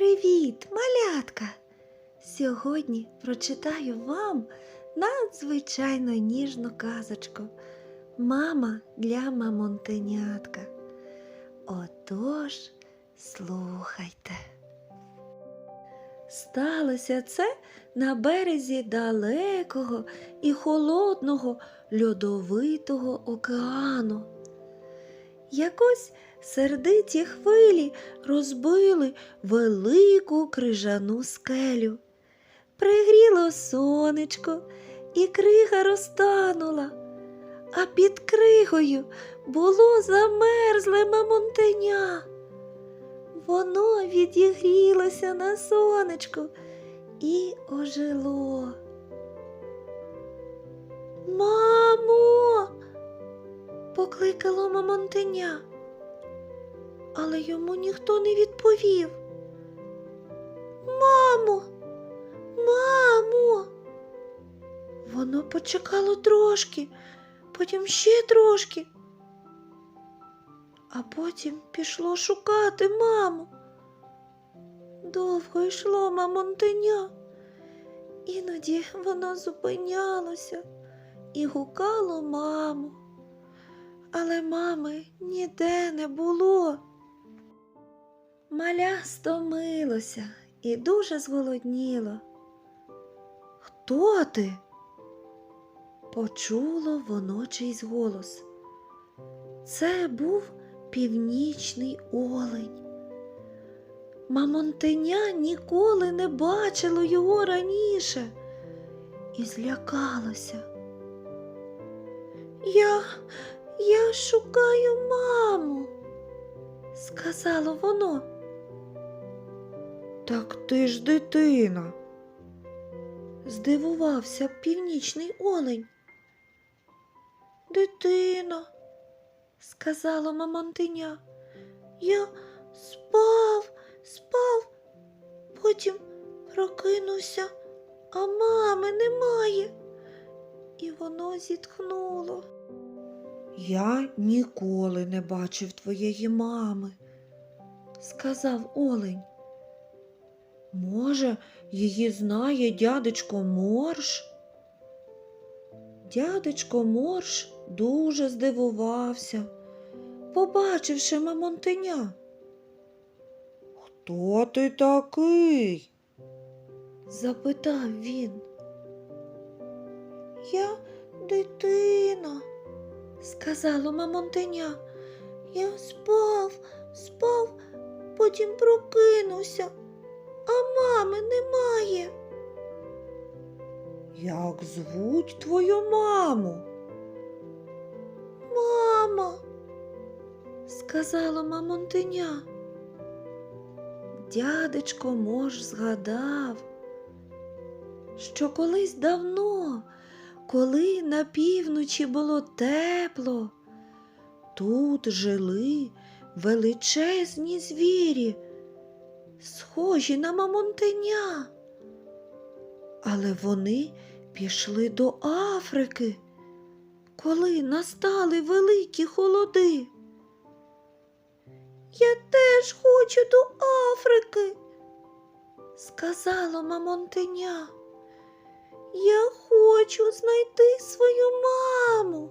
Привіт, малятка! Сьогодні прочитаю вам надзвичайно ніжну казочку Мама для мамонтенятка. Отож, слухайте. Сталося це на березі далекого і холодного льодовитого океану. Якось сердиті хвилі розбили велику крижану скелю. Пригріло сонечко, і крига розтанула, а під кригою було замерзле мамонтеня. Воно відігрілося на сонечку і ожило. Покликало мамонтеня, але йому ніхто не відповів. Мамо, мамо. Воно почекало трошки, потім ще трошки, а потім пішло шукати маму. Довго йшло мамонтеня. Іноді воно зупинялося і гукало маму але мами ніде не було. Маля стомилося і дуже зголодніло. Хто ти? Почуло воно чийсь голос. Це був північний олень. Мамонтеня ніколи не бачило його раніше і злякалося. Я я шукаю маму, сказало воно. Так ти ж дитина, здивувався північний олень. Дитина, сказала мамонтиня, я спав, спав, потім прокинувся, а мами немає. І воно зітхнуло. Я ніколи не бачив твоєї мами, сказав Олень. Може, її знає дядечко Морш? Дядечко Морш дуже здивувався, побачивши мамонтеня. Хто ти такий? запитав він. Я дитина сказало мамонтеня. Я спав, спав, потім прокинувся, а мами немає. Як звуть твою маму? Мама, сказала мамонтеня. Дядечко мож згадав, що колись давно коли на півночі було тепло, тут жили величезні звірі, схожі на мамонтеня. Але вони пішли до Африки, коли настали великі холоди. Я теж хочу до Африки, сказала мамонтеня. Я хочу знайти свою маму.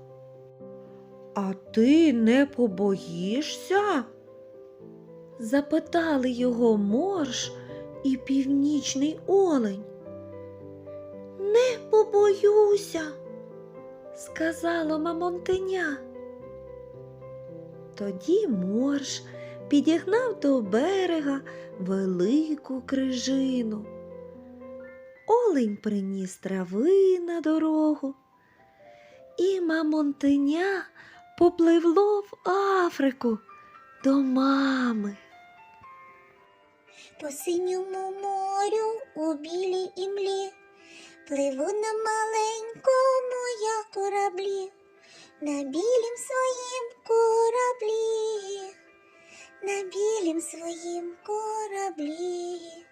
А ти не побоїшся? запитали його морж і північний олень. Не побоюся, сказала мамонтеня. Тоді морж підігнав до берега велику крижину. Олень приніс трави на дорогу, і мамонтеня попливло в Африку до мами. По синьому морю у білій імлі пливу на маленькому я кораблі, на білім своїм кораблі, на білім своїм кораблі.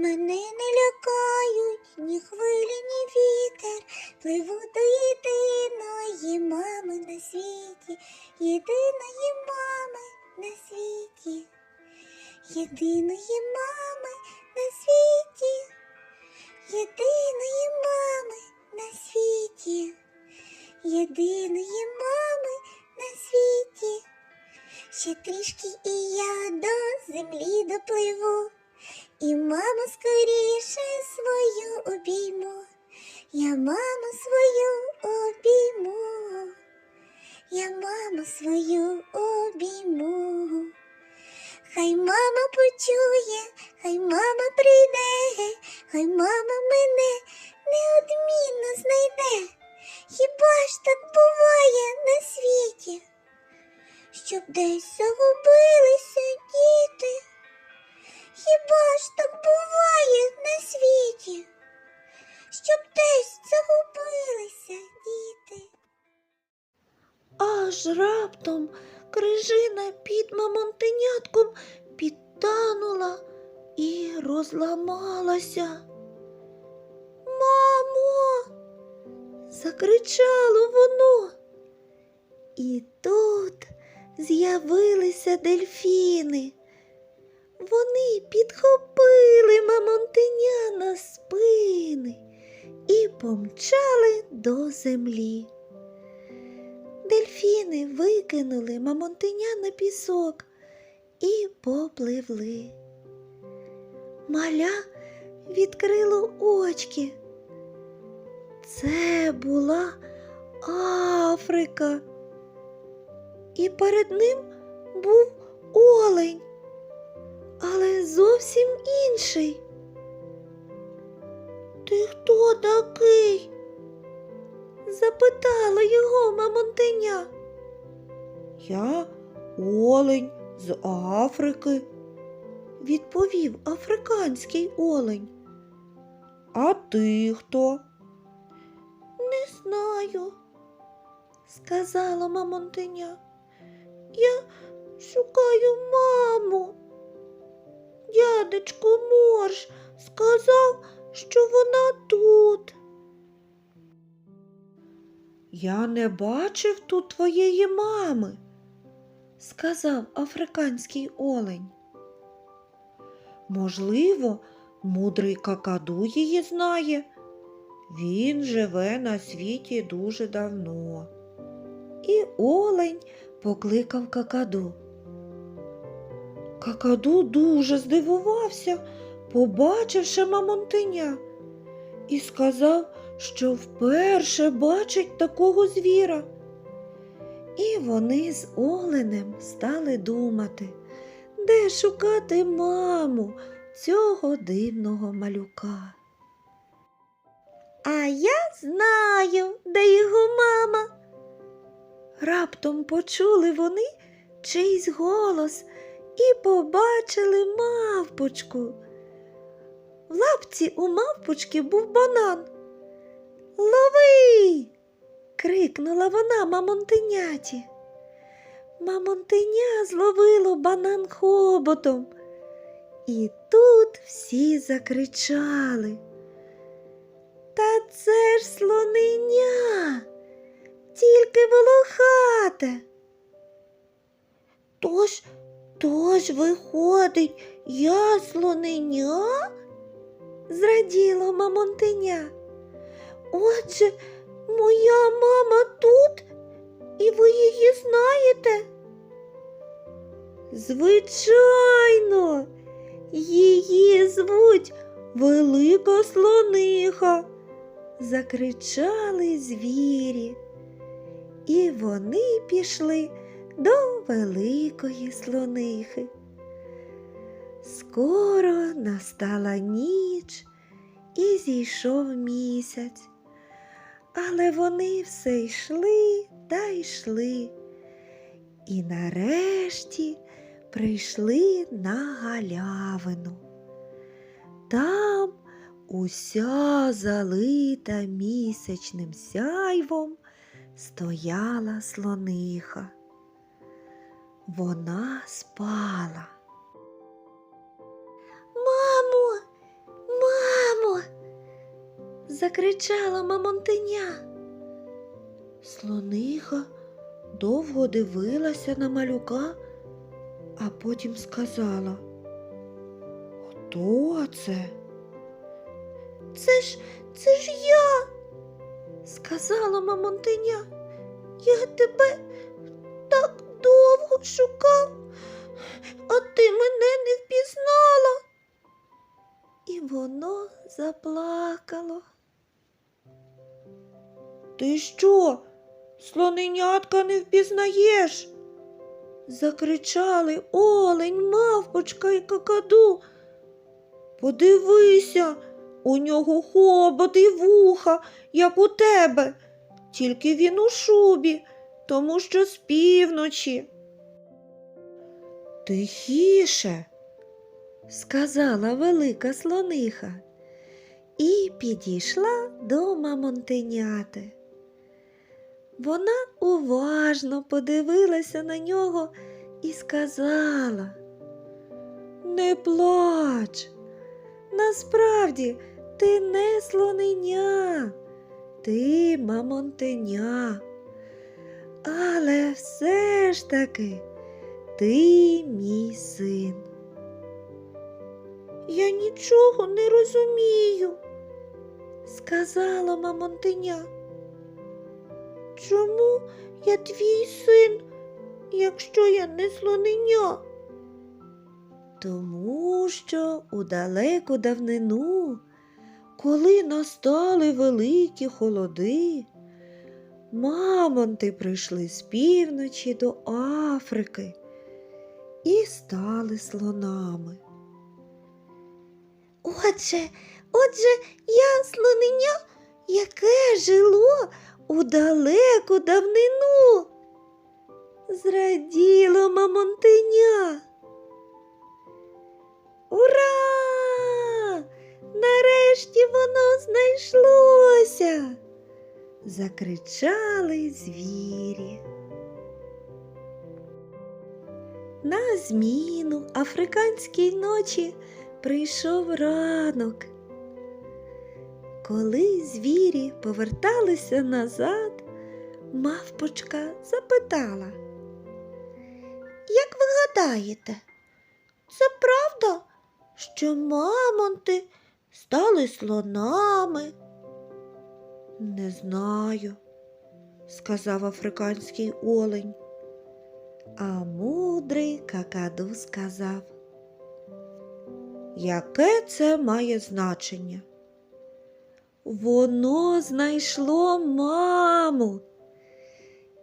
Мене не лякають ні хвилі, ні вітер. Пливу до єдиної мами на світі, єдиної мами на світі. єдиної мами на світі, єдиної мами на світі, єдиної мами на світі. Ще трішки і я до землі допливу, і маму скоріше свою обійму. Я маму свою обійму, я маму свою обійму. Хай мама почує, хай мама прийде, хай мама мене неодмінно знайде. Хіба ж так буває на світі, щоб десь загубилися діти? Хіба ж так буває на світі, щоб десь загубилися діти? Аж раптом крижина під мамонтенятком підтанула і розламалася. Мамо. закричало воно. І тут з'явилися дельфіни. Вони підхопили мамонтеня на спини і помчали до землі. Дельфіни викинули мамонтеня на пісок і попливли. Маля відкрило очки. Це була Африка. І перед ним був олень, але зовсім інший. Ти хто такий? запитала його мамонтеня. Я олень з Африки, відповів африканський олень. А ти хто? Не знаю, сказала мамонтеня. Я шукаю маму. Дядечко Морж сказав, що вона тут. Я не бачив тут твоєї мами, сказав африканський олень. Можливо, мудрий какаду її знає. Він живе на світі дуже давно. І олень покликав какаду. Какаду дуже здивувався, побачивши мамонтеня, і сказав, що вперше бачить такого звіра. І вони з оленем стали думати, де шукати маму цього дивного малюка. А я знаю, де його мама. Раптом почули вони чийсь голос і побачили мавпочку. В лапці у мавпочки був банан. Лови. крикнула вона мамонтеняті. Мамонтеня зловило банан хоботом. І тут всі закричали. Та це ж слоненя, тільки волохате. Тож, тож виходить, я слоненя? зраділо мамонтеня. Отже, моя мама тут, і ви її знаєте? Звичайно, її звуть Велика слониха, закричали звірі. І вони пішли до великої слонихи. Скоро настала ніч і зійшов місяць, але вони все йшли та йшли. І нарешті прийшли на галявину. Там уся залита місячним сяйвом стояла слониха. Вона спала. Мамо, мамо, закричала мамонтеня. Слониха довго дивилася на малюка, а потім сказала Хто це? Це ж це ж я. сказала мамонтеня. Я тебе довго шукав, а ти мене не впізнала. І воно заплакало. Ти що, слоненятка не впізнаєш? Закричали олень, мавпочка і какаду. Подивися, у нього хобот і вуха, як у тебе, тільки він у шубі, тому що з півночі. Тихіше, сказала велика слониха і підійшла до мамонтеняти. Вона уважно подивилася на нього і сказала Не плач. Насправді ти не слоненя, ти мамонтеня. Але все ж таки ти мій син. Я нічого не розумію, Сказала мамонтеня. чому я твій син, якщо я не слоненя. Тому що у далеку давнину, коли настали великі холоди, мамонти прийшли з півночі до Африки і стали слонами. Отже, отже, я слоненя, яке жило у далеку давнину. Зраділо мамонтеня. Ура! Нарешті воно знайшлося. Закричали звірі. На зміну африканській ночі прийшов ранок. Коли звірі поверталися назад, мавпочка запитала. Як ви гадаєте, це правда, що мамонти стали слонами? Не знаю, сказав африканський олень. А мудрий какаду сказав. Яке це має значення? Воно знайшло маму.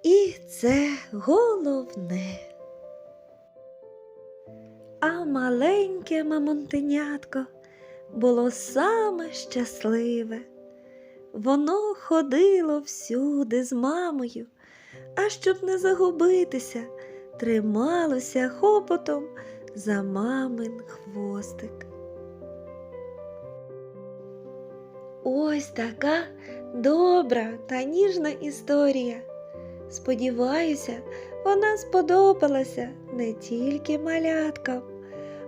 І це головне. А маленьке мамонтенятко було саме щасливе. Воно ходило всюди з мамою, а щоб не загубитися, трималося хопотом за мамин хвостик. Ось така добра та ніжна історія. Сподіваюся, вона сподобалася не тільки маляткам,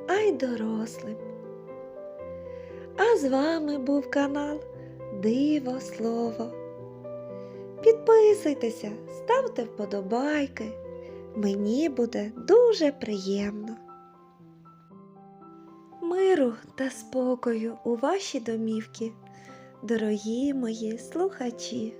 а й дорослим. А з вами був канал Диво Слово. Підписуйтеся, ставте вподобайки. Мені буде дуже приємно. Миру та спокою у ваші домівки, дорогі мої слухачі.